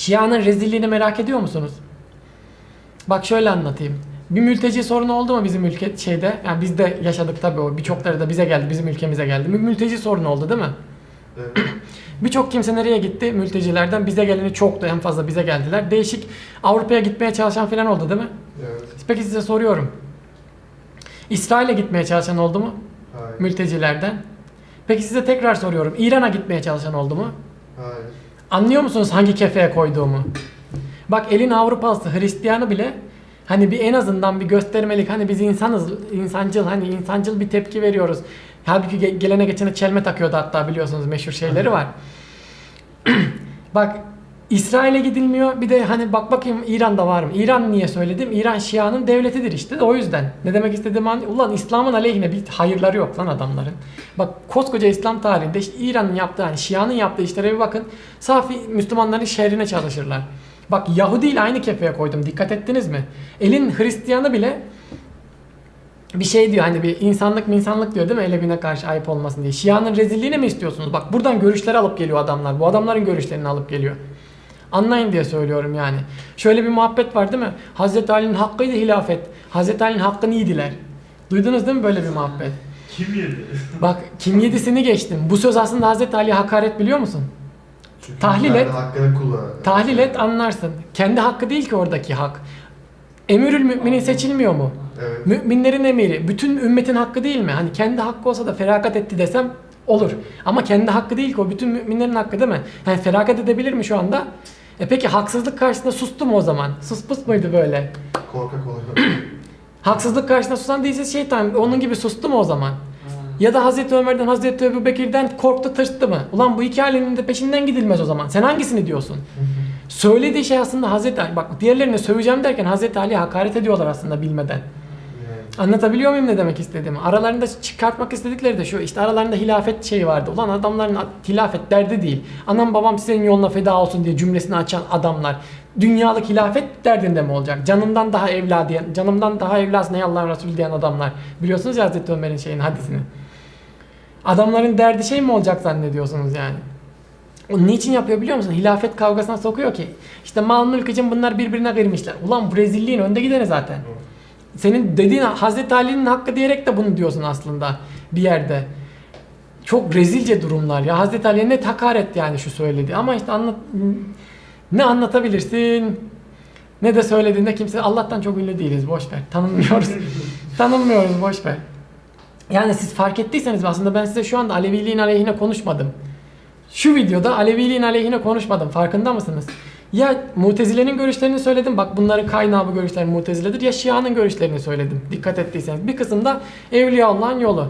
Şia'nın rezilliğini merak ediyor musunuz? Bak şöyle anlatayım. Bir mülteci sorunu oldu mu bizim ülke şeyde? Yani biz de yaşadık tabii o. Birçokları da bize geldi, bizim ülkemize geldi. Bir mülteci sorunu oldu değil mi? Evet. Birçok kimse nereye gitti? Mültecilerden bize geleni çoktu. En fazla bize geldiler. Değişik Avrupa'ya gitmeye çalışan falan oldu değil mi? Evet. Peki size soruyorum. İsrail'e gitmeye çalışan oldu mu? Hayır. Mültecilerden. Peki size tekrar soruyorum. İran'a gitmeye çalışan oldu mu? Anlıyor musunuz hangi kefeye koyduğumu? Bak elin Avrupalısı Hristiyanı bile hani bir en azından bir göstermelik hani biz insanız insancıl hani insancıl bir tepki veriyoruz. Halbuki ge- gelene geçene çelme takıyordu hatta biliyorsunuz meşhur şeyleri var. Bak İsrail'e gidilmiyor. Bir de hani bak bakayım İran'da var mı? İran niye söyledim? İran Şia'nın devletidir işte. O yüzden. Ne demek istediğim an ulan İslam'ın aleyhine bir hayırları yok lan adamların. Bak koskoca İslam tarihinde işte İran'ın yaptığı hani Şia'nın yaptığı işlere bir bakın. Safi Müslümanların şerrine çalışırlar. Bak Yahudi ile aynı kefeye koydum. Dikkat ettiniz mi? Elin Hristiyanı bile bir şey diyor hani bir insanlık mı insanlık diyor değil mi Elebine karşı ayıp olmasın diye. Şia'nın rezilliğini mi istiyorsunuz? Bak buradan görüşleri alıp geliyor adamlar. Bu adamların görüşlerini alıp geliyor. Anlayın diye söylüyorum yani. Şöyle bir muhabbet var değil mi? Hazreti Ali'nin hakkıydı hilafet. Hazreti Ali'nin hakkını yediler. Duydunuz değil mi böyle bir muhabbet? Kim yedi? Bak kim yedisini geçtim. Bu söz aslında Hazreti Ali'ye hakaret biliyor musun? Çünkü Tahlil et. hakkını kullan. Tahlil et anlarsın. Kendi hakkı değil ki oradaki hak. Emirül müminin seçilmiyor mu? Evet. Müminlerin emiri, bütün ümmetin hakkı değil mi? Hani kendi hakkı olsa da feragat etti desem olur. Ama kendi hakkı değil ki o bütün müminlerin hakkı değil mi? Yani feragat edebilir mi şu anda? E peki haksızlık karşısında sustu mu o zaman? Sus pus muydu böyle? Korkak oluyor. Haksızlık karşısında susan değilse şeytan onun gibi sustu mu o zaman? Ya da Hazreti Ömer'den Hazreti Ebu Bekir'den korktu tırstı mı? Ulan bu iki halinin de peşinden gidilmez o zaman. Sen hangisini diyorsun? Söylediği şey aslında Hazreti Ali. Bak diğerlerine söveceğim derken Hazreti Ali'ye hakaret ediyorlar aslında bilmeden. Anlatabiliyor muyum ne demek istediğimi? Aralarında çıkartmak istedikleri de şu işte aralarında hilafet şeyi vardı. Ulan adamların hilafet derdi değil. Anam babam senin yoluna feda olsun diye cümlesini açan adamlar. Dünyalık hilafet derdinde mi olacak? Canımdan daha evla diyen, canımdan daha evlasın ey Allah'ın Resulü diyen adamlar. Biliyorsunuz ya Hazreti Ömer'in şeyini, hadisini. Adamların derdi şey mi olacak zannediyorsunuz yani? O niçin yapıyor biliyor musun? Hilafet kavgasına sokuyor ki. İşte mal mülk için bunlar birbirine girmişler. Ulan bu rezilliğin önde gideni zaten. Senin dediğin Hazreti Ali'nin hakkı diyerek de bunu diyorsun aslında bir yerde. Çok rezilce durumlar ya. Hazreti Ali'ye net hakaret yani şu söyledi. Ama işte anlat ne anlatabilirsin ne de söylediğinde kimse Allah'tan çok ünlü değiliz boş ver. Tanınmıyoruz. Tanınmıyoruz boş ver. Yani siz fark ettiyseniz aslında ben size şu anda Aleviliğin aleyhine konuşmadım. Şu videoda Aleviliğin aleyhine konuşmadım. Farkında mısınız? Ya Mutezile'nin görüşlerini söyledim. Bak bunların kaynağı bu görüşler Mutezile'dir. Ya Şia'nın görüşlerini söyledim. Dikkat ettiyseniz. Bir kısımda Evliya Allah'ın yolu.